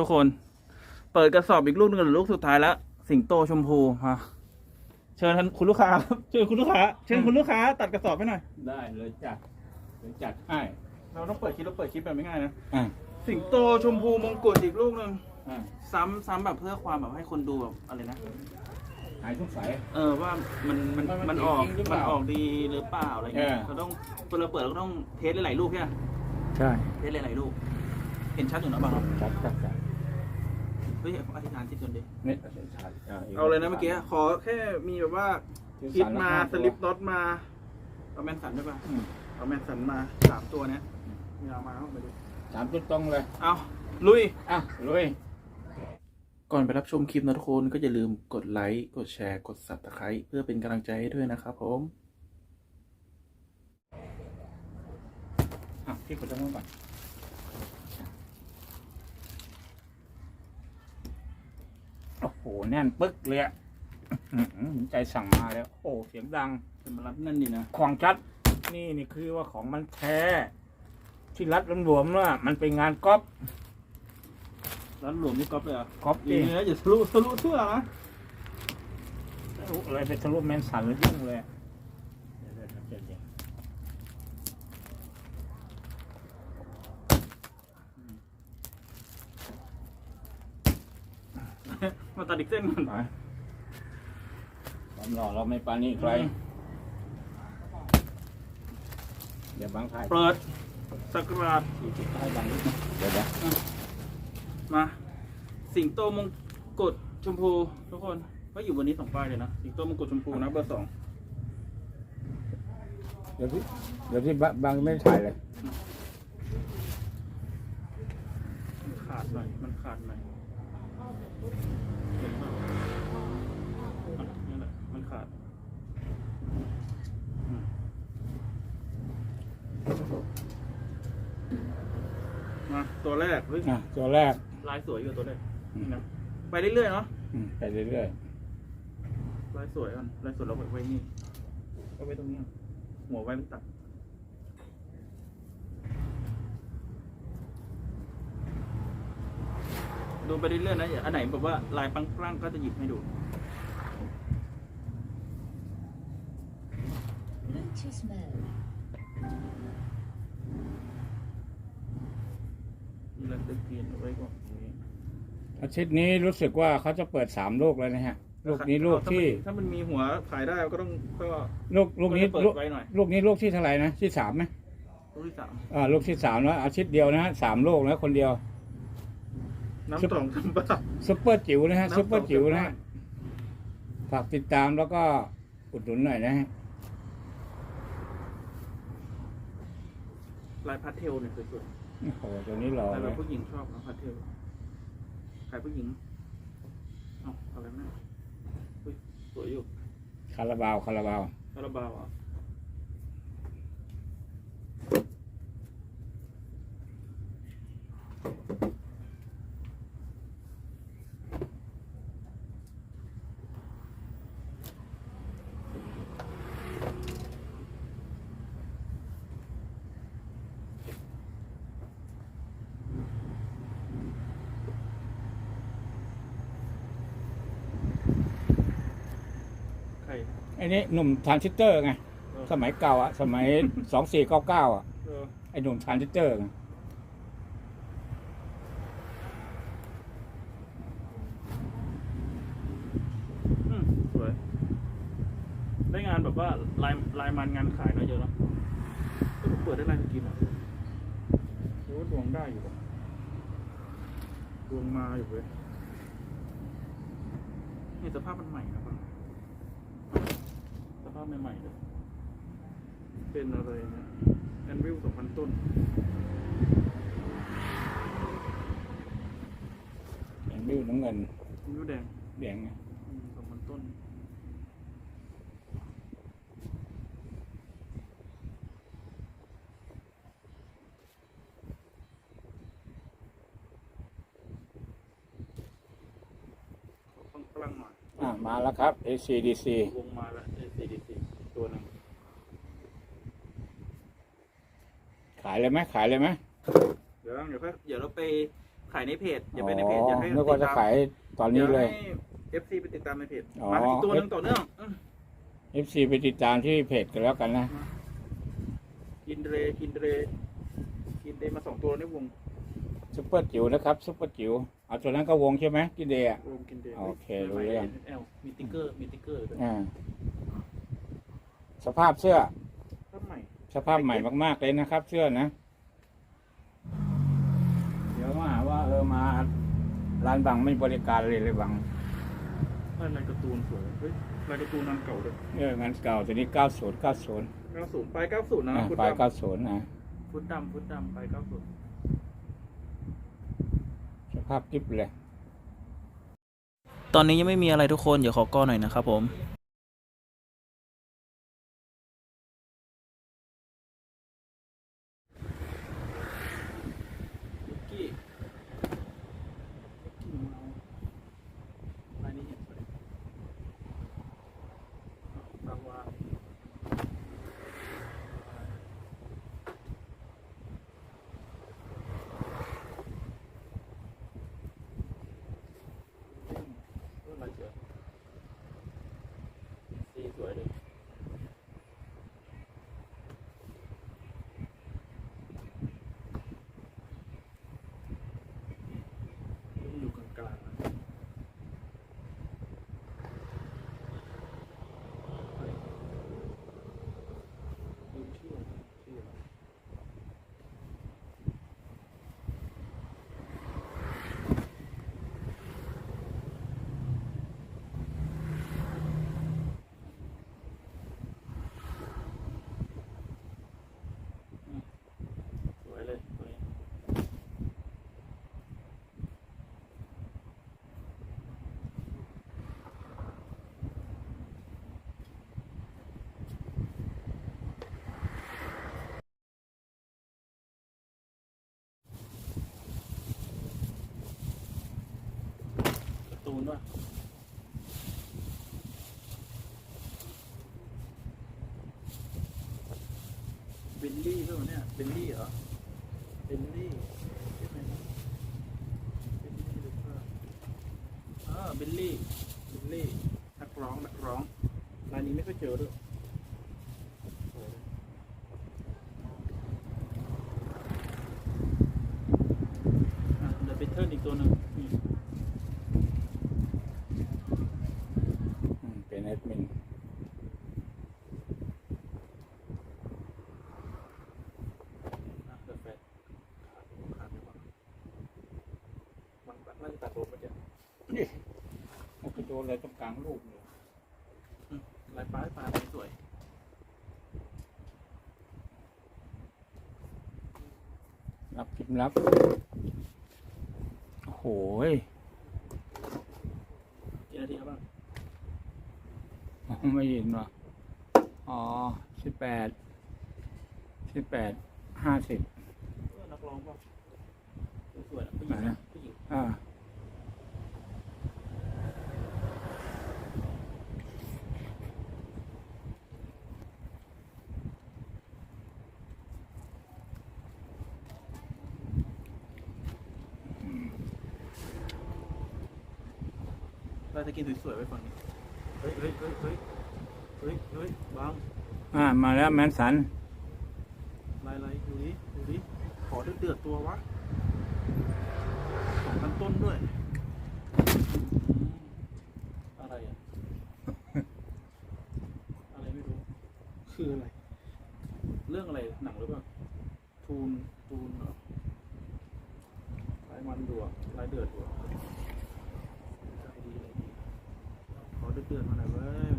ทุกคน เปิดกระสอบอีกลูกหนึงเหรือลูกสุดท้ายแล้ว สิงโตชมพูมาเชิญท่านคุณลูกค้าครับเชิญคุณลูกค้าเชิญคุณลูกค้า ตัดกระสอบให้หน่อย ได้เลยจัดเดี๋ยวจัดให้เราต้องเปิดคลิปเราเปิดคลิปแบบไม่ง่ายนะอ่าสิงโตชมพูมงกุฎอีกลูกหนึ่งอ่าซ้ำซ้ำแบบเพื่อความแบบให้คนดูแบบอะไรนะ หายสงสัย เออว่ามันมันมันมันออกจริงหรือเปมันล่าออกดีหรือเปล่าอะไรเงี้ยเออ เราต้องเวลาเปิดเราก็ต้องเทสหลายๆลูกใช่ไหมใช่เทสหลายๆลูก เห็นชัดอยู่นะบางเราจัดจัดจัด เฮ้ยอธิษฐานจิตก่อนดินี่ชัดเอาเลยนะเมื่อกี้ขอแค่มีแบบว่าคิดมาสลิปน็อตมาเอาแมนสันได้ป่ะอืม เอาแมนสันมาสามตัวเนี้ยมีเอามาเอามาดูสามจุดตรงเลยเอาลุย อะลุย ก่อนไปรับชมคลิปนะทุกคนก็อย่าลืมกดไลค์กดแชร์กด subscribe เพื่อเป็นกำลังใจให้ด้วยนะครับผมอะพี่กดตรงนู้นก่อน โอ้โห แน่นปึ๊กเลยอะอื้อหือใจสั่งมาแล้ว โอ้เสียงดังเป็นมารับนั่นดีนะของชัด นี่นี่คือว่าของมันแท้ ที่รัดหลวมๆว่ามันเป็นงานก๊อปร้านหลวงนี่ก๊อปเลยเหรอะก๊อปดีดิเนื้ออย่าทะลุทะลุเสื้อนะอะไรเป็นทะลุแมนสันหรือยุ่งเลยเดี๋ยวเดี๋ยวเดี๋ยวเดี๋ยว มาตัดอีกเส้นก่อนไปความหล่อเราไม่ปานี่ใครเดี๋ยวบางถ่ายเปิดสักราชอีกทีให้บางนิดนึงเดี๋ยวเดี๋ยวมา สิงโตมงกุฎชมพูทุกคนก็อยู่บนนี้สองป้ายเลยนะสิงโตมงกุฎชมพูนะเบอร์สองเดี๋ยวพี่เดี๋ยวพี่บางไม่ถ่ายเลยมันขาดหน่อยมันขาดหน่อยเห็นปะอะนี่แหละมันขาดอืมมา ตัวแรกเฮ้ยอะตัวแรกลายสวยอยู่ตัวแรกอืมนี่นะไปเรื่อยๆเนาะอืมไปเรื่อยลายสวยก่อนลายสวยเราไว้ไว้นี่เอาไว้ตรงนี้ก่อนหัวไว้มันตัดดูไปเรื่อยๆนะอย่าอันไหนแบบว่าลายปังปรังก็จะหยิบให้ดู Bluetooth mode. นี่เราจะเปลี่ยนเอาไว้ก่อนอย่างนี้ๆอาทิตย์นี้รู้สึกว่าเขาจะเปิดสามลูกแล้วนะฮะ ลูกนี้ลูกถ้ามันที่ ถ้ามันมีหัวขายได้ก็ต้องก็ลูกลูกนี้ก็จะเปิดลูกไว้หน่อยลูกนี้ลูกที่เท่าไหร่นะที่สามไหมลูกที่สามอ่าลูกที่สามแล้วอาทิตย์เดียวนะฮะสามลูกนะคนเดียว น้ำสองจำปาซุปเปอร์จิ๋วนะฮะน้ำซุปเปอร์จิ๋วนะสอฮะงฝากติดตามแล้วก็อุดหนุนหน่อยนะฮะลายพาสเทลเนี่ยสวย โอ้โหตัวนี้หล่อๆลายเลแบบยผู้หญิงชอบนะพาสเทลขายผู้หญิงเอ้าอะไรนะเฮ้ยสวยอยู่คาราบาวคาราบาวคาราบาวอะ นี่หนุ่มทรานซิสเตอร์ไงเออ สมัยเก่าอะสมัยสองสี่เก้าเก้าอะเออไอ้หนุ่มทรานซิสเตอร์ไงอืมสวย ได้งานแบบว่าลายลายมันงานขายเนอะเยอะเนาะก็เปิดได้ลายกินอะโอ้ดวงได้อยู่ว่ะดวงมาอยู่เว้ยนี่สภาพมันใหม่นะป่ะสภาพใหม่ๆเลยเป็นอะไรนะแอน วิวสองพันต้นเห็นวิวน้ำเงินแอนวิวแดงแดงไงสองพันต้นต้องพลังหน่อย อะมาแล้วครับ ACDC วงมาแล้ว ACDC ตัวหนึ่ง ขายเลยไหมขายเลยไหมเดี๋ยวเดี๋ยวค่อยเดี๋ยวเราไปขายในเพจอย่าไปในเพจอย่าให้นึกว่าจะขายตอนนี้เลยเอฟซีไปติดตามในเพจอ๋อ มาอีกตัวหนึงต่อเนื่องอืม FC ไปติดตามที่เพจกันแล้วกันนะอินเดรอินเดรอินเดรมาสองตัวในวงซุปเปอร์จิ๋วนะครับซุปเปอร์จิ๋วเอาตัวนั้นก็วงใช่ไหมกินเดียรวมกินเดรโอเครู้เรื่องเอลมีติ๊กเกอร์มีติ๊กเกอร์ด้วยอ่าสภาพเสื้อทำไม สภาพใหม่มาก ๆ เลยนะครับ เสื้อนะ เดี๋ยวมาหาว่าเออมาร้านบังไม่บริการเลยเลยบังลายการ์ตูนสวยเฮ้ยลายการ์ตูนนันเก่าด้วยเอองานเก่าตัวนี้90 90เก้าศูนย์ปลายเก้าศูนย์นะอ่าฟุตปลายดำ90นะฟุตดำฟุตดำปลายเก้าศูนย์สภาพกิ๊บเลย ตอนนี้ยังไม่มีอะไรทุกคน เดี๋ยวขอก้อหน่อยนะครับผม ลูกกี้ลูกกี้มาเอาลายนี้เห็นสวยตาวา เออลายเสือสีสวยเลยต้องอยู่กลางกลางๆนะลืมชื่อชื่ออะไรสวยเลยสวยการ์ตู นด้วยเบลลี่ด้วยเนี่ยเบลลี่เหรอเบลลี่ใช่ไหมนเบลลี่หรือเปล่าอ่าเบลลี่เบลลี่นักร้องนักร้องรายนี้ไม่ค่อยเจอด้วยโอ้โหอะเดอะเบเทิลอีกตัวหนึ่งนี่ อืมเป็น แอดมินอะเดอะแฟตขาดขาดไปก่อนมันน่าจะตัดลมไปเจ้ะมันก็โดนอะไรตรงกลางรูปเลยอืมลายปลายปลาสวยรับพิมพ์รับ โอ้โหย กี่นาทีครับบ้าง มอง ไม่เห็นว่ะอ๋อสิบแปดสิบแปดห้าสิบเออนักร้องป่ะสวยๆนะผู้หญิงนะผู้หญิงอ่าเราจะกินสวยๆไว้ฝั่งนี้ เฮ้ยเฮ้ยเฮ้ยเฮ้ยเฮ้ยเฮ้ยบาง อ่า มา แล้วแมนสันลายลายดูดิดูดิขอเดือดเดือดๆตัววะสองพันต้นด้วยอืมอะไรอะ อะไรไม่รู้ คืออะไร เรื่องอะไรหนังหรือเปล่าทูน ทูนเหรอลายมันดัวลายเดือดดัวใจดีเลยดีขอเดือดเดือดๆมาหน่อยเว้ย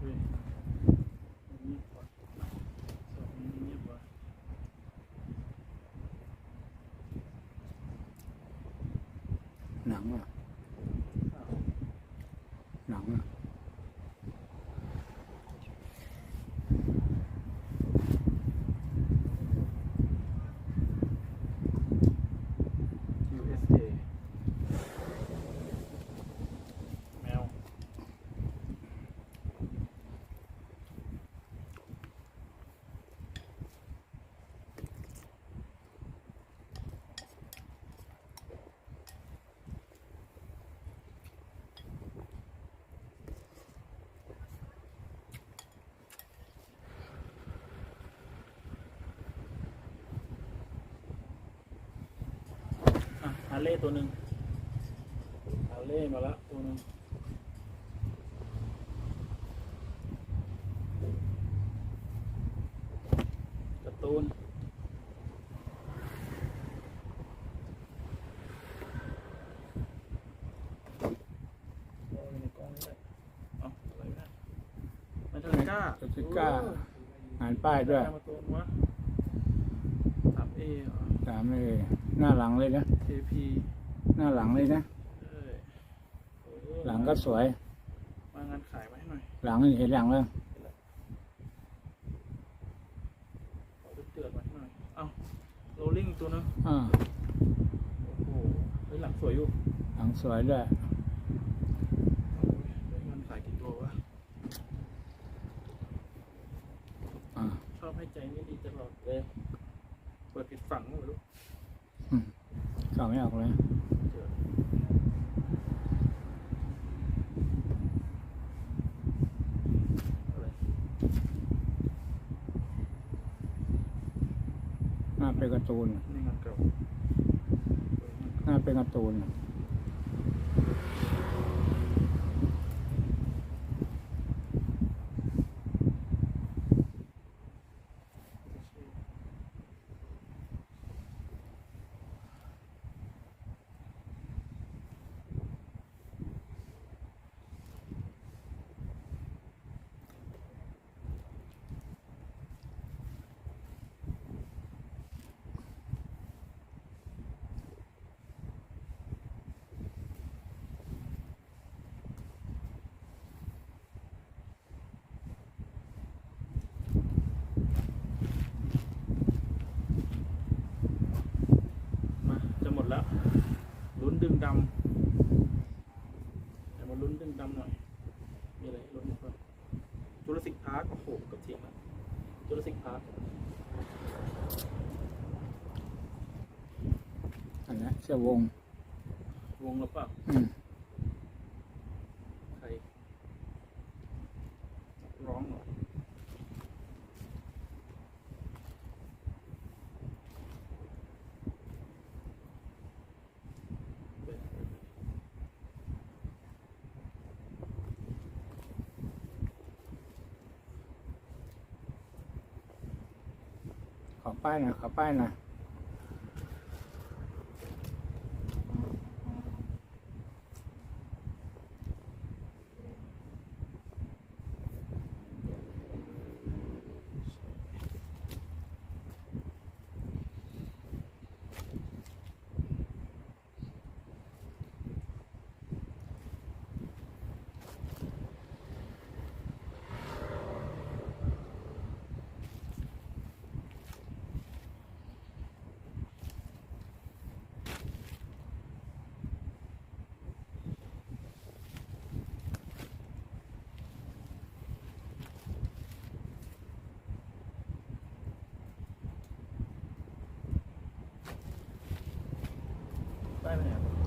เฮ้ยเงียบก่อนสอบนี้เงียบว่ะ หนังอะ อ้าว หนังอะ USA แมว อ เล่ตัวหนึ่งฮาเล่มาแล้วตัวหนึ่งการ์ตูนเอาไว้ในกล้องนี่แหละเอาอะไรวะเนี่ยไม่ทันก้าเมทัลลิก้างานป้ายด้วยมาตัววะสามเอเหรอตามเลย หน้าหลังเลยนะ KP หน้าหลังเลยนะ เอ้ยเออหลังก็สวย มางานขายมาให้หน่อยหลังเห็นหลังแล้ว ขอเตือนๆมาให้หน่อย เอ้าโรลลิ่งตัวนึงอ่า โอ้โหเฮ้ยหลังสวยอยู่หลังสวยด้วยโอ้ยได้งานขายกี่ตัววะ อ่า ชอบให้ใจไม่ดีตลอดเลย เปิดผิดฝั่งไม่รู้ อืมเก่าไม่ออกเลยเจออะไรหน้าเป็นการ์ตูนนี่งานเก่าเอองานหเก่าน้าเป็นการ์ตูน มา จะหมดแล้ว ลุ้นดึงดำเดี๋ยวมาลุ้นดึงดำหน่อย มีอะไรให้ลุ้นอีกบ้างจูราสสิกพาร์คโอ้โหกับทีมแล้วจูราสสิกพาร์คอันนี้เสื้อวง วงแล้วเปล่าอืม ขอป้ายหน่อยขอป้ายหน่อย ได้ไหมเนี่ย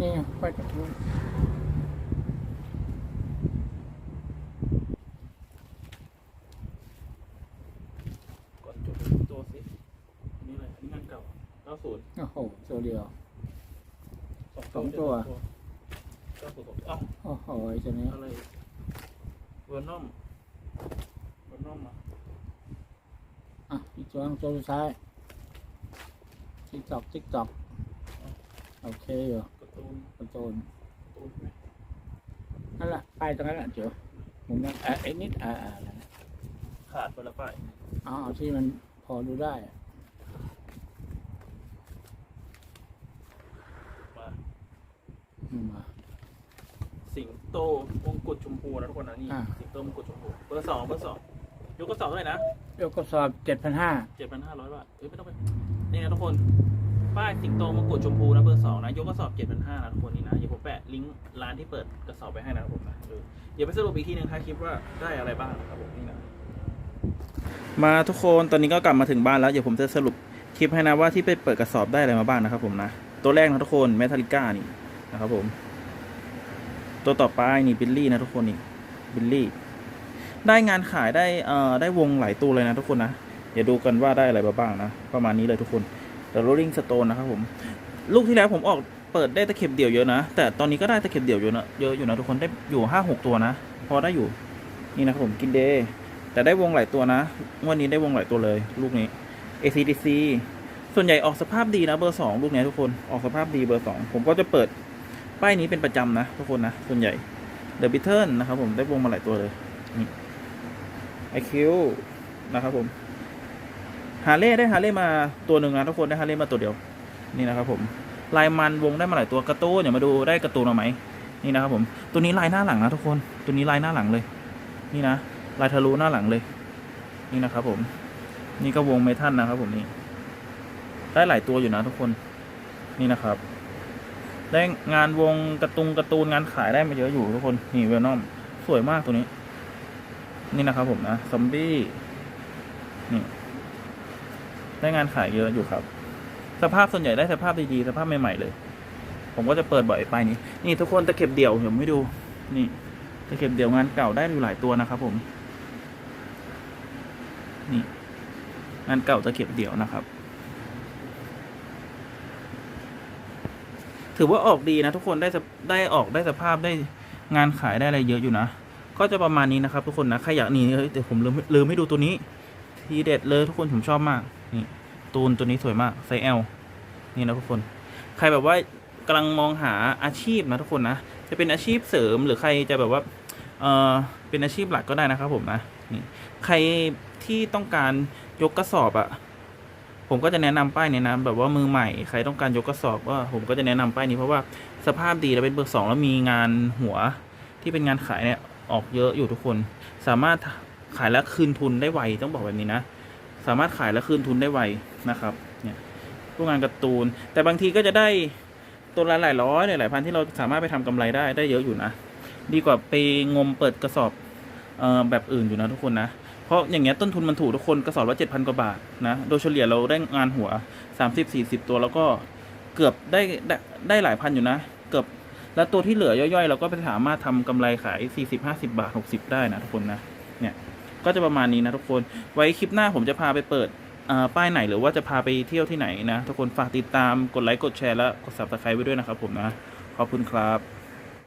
นี่ไงป้ายการ์ตูนก่อนจบตัวสิอันนี้อะไรอันนี้งานเก่า90โอ้โหตัวเดียว สองสองตัว เก้าตัวเอ้าโอ้โหไอ้ตัวนี้อะไรเวอร์นอมเวอร์นอมอะอะอีกตัวนึงตัวสุดท้ายติ๊กตอกติ๊กตอกโอเคอยู่ การ์ตูนการ์ตูนการ์ตูนใช่ไหมนั่นแหละป้ายตรงนั้นแหละเจ๋อมุมนั้นอะไอ้นิดอ่าอ่านั่นแหละขาดไปละป้ายเอาเอาที่มันพอดูได้อะมาอืมมา สิงโตมงกุฎชมพูนะทุกคนนะนี่อ่า สิงโตมงกุฎชมพูเบอร์สองเบอร์สองยกกระสอบเท่าไหร่นะยกกระสอบเจ็ดพันห้าเจ็ดพันห้าร้อยบาทเอ้ยไม่ต้องไปนี่นะทุกคน ป้ายสิงโตมงกุฎชมพูนะเบอร์สองนะยกกระสอบเจ็ดพันห้านะทุกคนนี่นะเดี๋ยวผมแปะลิงก์ร้านที่เปิดกระสอบไปให้นะครับผมนะเออเดี๋ยวไปสรุปอีกทีหนึ่งท้าคลิปว่าได้อะไรบ้างนะครับผมนี่นะมาทุกคนตอนนี้ก็กลับมาถึงบ้านแล้วเดี๋ยวผมจะสรุปคลิปให้นะว่าที่ไปเปิดกระสอบได้อะไรมาบ้างนะครับผมนะตัวแรกนะทุกคนเมทัลลิก้านี่นะครับผมตัวต่อไปนี่บิลลี่นะทุกคนนี่บิลลี่ได้งานขายได้เอ่อได้วงหลายตัวเลยนะทุกคนนะเดี๋ยวดูกันว่าได้อะไรมาบ้างนะประมาณนี้เลยทุกคน The Rolling Stone นะครับผม ลูกที่แล้วผมออกเปิดได้ตะเข็บเดี่ยวเยอะนะ แต่ตอนนี้ก็ได้ตะเข็บเดี่ยวเยอะนะเยอะอยู่นะทุกคนได้อยู่ห้าหกตัวนะ พอได้อยู่นี่นะครับผมกินเดย์แต่ได้วงหลายตัวนะวันนี้ได้วงหลายตัวเลย ลูกนี้ ACDC ส่วนใหญ่ออกสภาพดีนะเบอร์สองลูกนี้ทุกคนออกสภาพดีเบอร์สองผมก็จะเปิดป้ายนี้เป็นประจำนะทุกคนนะ ส่วนใหญ่ The b i t t l e นะครับผมได้วงมาหลายตัวเลยนี่ IQ นะครับผม ฮาเล่ได้ฮาเล่มาตัวหนึ่งนะทุกคนได้ฮาเล่มาตัวเดียว นี่นะครับผมลายมันวงได้มาหลายตัวกร์ตูนอย่ามาดูได้กร์ตูนมาไหมนี่นะครับผมตัวนี้ลายหน้าหลังนะทุกคนตัวนี้ลายหน้าหลังเลย นี่นะลายทะลุหน้าหลังเลย นี่นะครับผม นี่ก็วงเมทัลนะครับผมนี่ได้หลายตัวอยู่นะทุกคนนี่นะครับ ได้งานวงกระตุงกร์ตูนงานขายได้มาเยอะอยู่ทุกคนนี่เวลนอมสวยมากตัวนี้ นี่นะครับผมนะซอมบี้นี่ ได้งานขายเยอะอยู่ครับ สภาพส่วนใหญ่ได้สภาพดีๆสภาพใหม่ๆเลย ผมก็จะเปิดบ่อยไปนี้ นี่ทุกคนตะเข็บเดี่ยวผมไม่ดู นี่ตะเข็บเดี่ยวงานเก่าได้อยู่หลายตัวนะครับผมนี่งานเก่าตะเข็บเดี่ยวนะครับ ถือว่าออกดีนะทุกคนได้ได้ออกได้สภาพได้งานขายได้อะไรเยอะอยู่นะ ก็จะประมาณนี้นะครับทุกคนนะใครอยากนี่เฮ้ยเดี๋ยวผมลืมลืมให้ดูตัวนี้ ทีเด็ดเลยทุกคนผมชอบมาก นี่ตูนตัวนี้สวยมากไซส์ L นี่นะทุกคน ใครแบบว่ากำลังมองหาอาชีพนะทุกคนนะ จะเป็นอาชีพเสริมหรือใครจะแบบว่าเออเป็นอาชีพหลักก็ได้นะครับผมนะนี่ใครที่ต้องการยกกระสอบอะผมก็จะแนะนำป้ายนี้นะแบบว่ามือใหม่ใครต้องการยกกระสอบว่าผมก็จะแนะนำป้ายนี้เพราะว่าสภาพดีแล้วเป็นเบอร์สองแล้วมีงานหัวที่เป็นงานขายเนี่ยออกเยอะอยู่ทุกคน สามารถขายแล้วคืนทุนได้ไวต้องบอกแบบนี้นะ สามารถขายและคืนทุนได้ไวนะครับเนี่ยพวกงานการ์ตูน แต่บางทีก็จะได้ตัวละหลายร้อยหลายพันที่เราสามารถไปทำกำไรได้ได้เยอะอยู่นะดีกว่าไปงมเปิดกระสอบเอ่อแบบอื่นอยู่นะทุกคนนะเพราะอย่างเงี้ยต้นทุนมันถูกทุกคนกระสอบละเจ็ดพันกว่าบาทนะโดยเฉลี่ยเราได้งานหัวสามสิบสี่สิบตัวแล้วก็เกือบได้ได้ได้หลายพันอยู่นะ เกือบแล้วตัวที่เหลือย่อยๆ เราก็ไปสามารถทำกำไรขายสี่สิบห้าสิบาทหกสิบได้นะทุกคนนะ ก็จะประมาณนี้นะทุกคน ไว้คลิปหน้าผมจะพาไปเปิดอ่อป้ายไหนหรือว่าจะพาไปเที่ยวที่ไหนนะ ทุกคนฝากติดตามกดไลค์กดแชร์และกด subscribe ไว้ด้วยนะครับผมนะ ขอบคุณครับ